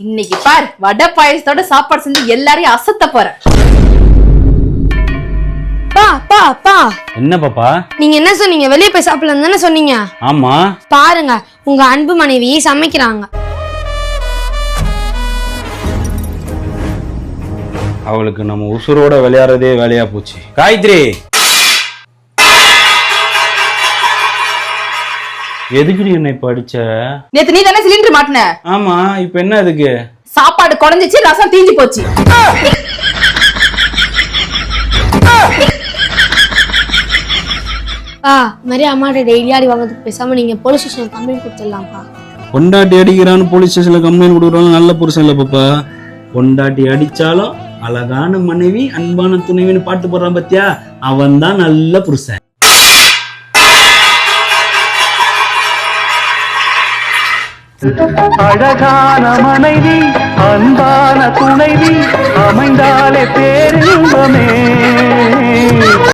இன்னைக்கு பார் வடை பாயசத்தோட சாப்பாடு செஞ்சு எல்லாரையும் அசத்த போறேன். பா பா பா. என்ன பாப்பா? நீங்க என்ன சொன்னீங்க? வெளியே போய் சாப்பிடலாம் தானே சொன்னீங்க? ஆமா. பாருங்க உங்க அன்பு மனைவி சமைக்கிறாங்க. அவளுக்கு நம்ம உசுரோட விளையாடுறதே வேலையா போச்சு. காயத்ரி! எதுக்கு நீ என்னை இப்ப அடிச்ச நேத்து நீ தானே சிலிண்டர் மாட்டின. ஆமா இப்ப என்ன அதுக்கு? சாப்பாடு குறைஞ்சிச்சு ரசம் தீஞ்சு போச்சு. இந்த மாதிரி அம்மாட்ட டெய்லி ஆடி வாங்குறதுக்கு பேசாம நீங்க போலீஸ் ஸ்டேஷன் கம்ப்ளைண்ட் கொடுத்துடலாம்ப்பா. பொண்டாட்டி அடிக்கிறான்னு போலீஸ் ஸ்டேஷன்ல கம்ப்ளைண்ட் கொடுக்குறாங்க நல்ல புருஷன் இல்ல பாப்பா. பொண்டாட்டி அடிச்சாலும் அழகான மனைவி அன்பான துணைவின்னு பாட்டு போடுறான் பாத்தியா? அவன் தான் நல்ல புருஷன். அழகான மனைவி அன்பான துணைவி அமைந்தாலே பேரின்பமே.